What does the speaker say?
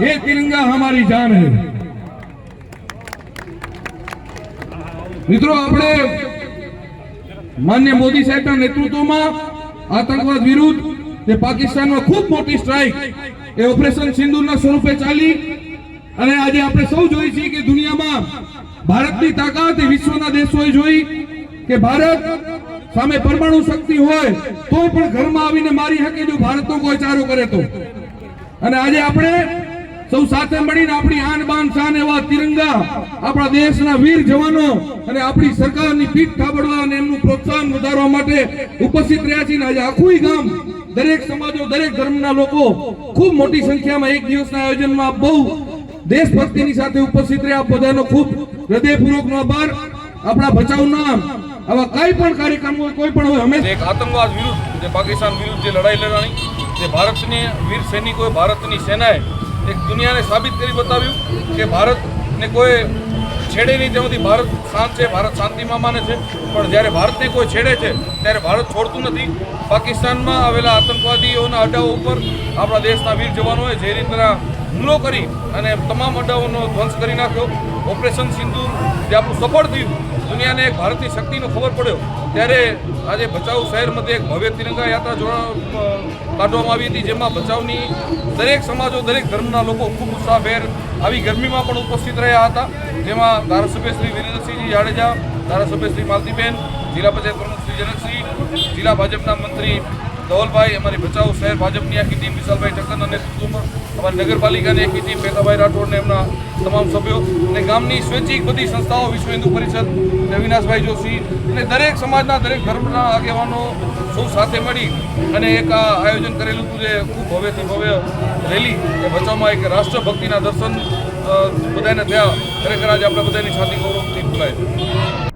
ये तिरंगा हमारी जान है મિત્રો આપણે માન્ય મોદી સાહેબના નેતૃત્વમાં આતંકવાદ વિરુદ્ધ તે પાકિસ્તાનમાં ખૂબ મોટી સ્ટ્રાઇક એ ઓપરેશન સિંદૂરના સ્વરૂપે ચાલી અને આજે આપણે સૌ જોઈ છીએ કે દુનિયામાં ભારતની તાકાત એ વિશ્વના દેશોએ જોઈ કે ભારત સામે પરમાણુ શક્તિ હોય તો પણ ઘરમાં આવીને મારી શકે જો ભારતનો કોઈ ચારો કરે તો અને આજે આપણે સૌ સાથે મળીને આપણી આન બાન શાન એવા તિરંગા આપણા દેશના વીર જવાનો અને આપણી સરકારની પીઠ થાબડવા અને એમનું પ્રોત્સાહન વધારવા માટે ઉપસ્થિત રહ્યા છે અને આજે આખું ગામ, દરેક સમાજો, દરેક ધર્મના લોકો ખૂબ મોટી સંખ્યામાં એક દિવસના આયોજનમાં બહુ દેશભક્તિની સાથે ઉપસ્થિત રહ્યા. બધાનો ખૂબ હૃદયપૂર્વકનો આભાર. આપણા બચાવના આવા કઈ પણ કાર્યક્રમ હોય કોઈ પણ હોય, હંમેશા એક આતંકવાદ વિરુદ્ધ પાકિસ્તાન વિરુદ્ધ જે લડાઈ લડવાની જે ભારતની વીર સૈનિકોએ ભારતની સેનાએ એક દુનિયાને સાબિત કરી બતાવ્યું કે ભારતને કોઈ છેડે નહીં તેમાંથી ભારત શાંત છે, ભારત શાંતિમાં માને છે. પણ જ્યારે ભારતને કોઈ છેડે છે, ત્યારે ભારત છોડતું નથી. પાકિસ્તાનમાં આવેલા આતંકવાદીઓના અડાઓ ઉપર આપણા દેશના વીર જવાનોએ જે રીતના હુમલો કરી અને તમામ અડ્ડાઓનો ધ્વંસ કરી નાખ્યો. ઓપરેશન સિંધુ જે આપણું સફળ થયું, દુનિયાને એક ભારતની શક્તિનો ખબર પડ્યો. ત્યારે આજે ભચાઉ શહેર મધ્યે એક ભવ્ય તિરંગા યાત્રા જોડા કાઢવામાં આવી હતી, જેમાં ભચાઉની દરેક સમાજો, દરેક ધર્મના લોકો ખૂબ ઉત્સાહભેર આવી ગરમીમાં પણ ઉપસ્થિત રહ્યા હતા. જેમાં ધારાસભ્ય શ્રી વિરેન્દ્રસિંહજી જાડેજા, ધારાસભ્ય શ્રી માલતીબેન, જિલ્લા પંચાયત પ્રમુખ શ્રી જનકસિંહ, જિલ્લા ભાજપના મંત્રી ધવલભાઈ, અમારી ભચાઉ શહેર ભાજપની આખી ટીમ વિશાલભાઈ ઠક્કરના નેતૃત્વમાં અમારી નગરપાલિકાની આખી ટીમ ભેગાભાઈ રાઠોડ એમના તમામ સભ્યો અને ગામની સ્વૈચ્છિક બધી સંસ્થાઓ, વિશ્વ હિન્દુ પરિષદ અવિનાશભાઈ જોશી અને દરેક સમાજના, દરેક ધર્મના આગેવાનો સૌ સાથે મળી અને એક આ આયોજન કરેલું હતું જે ખૂબ ભવ્યથી ભવ્ય રેલી એ ભચાઉમાં એક રાષ્ટ્રભક્તિના દર્શન બધાને થયા. ખરેખર આજે આપણે બધાની છાતી ગૌરવથી ખુલાય છે.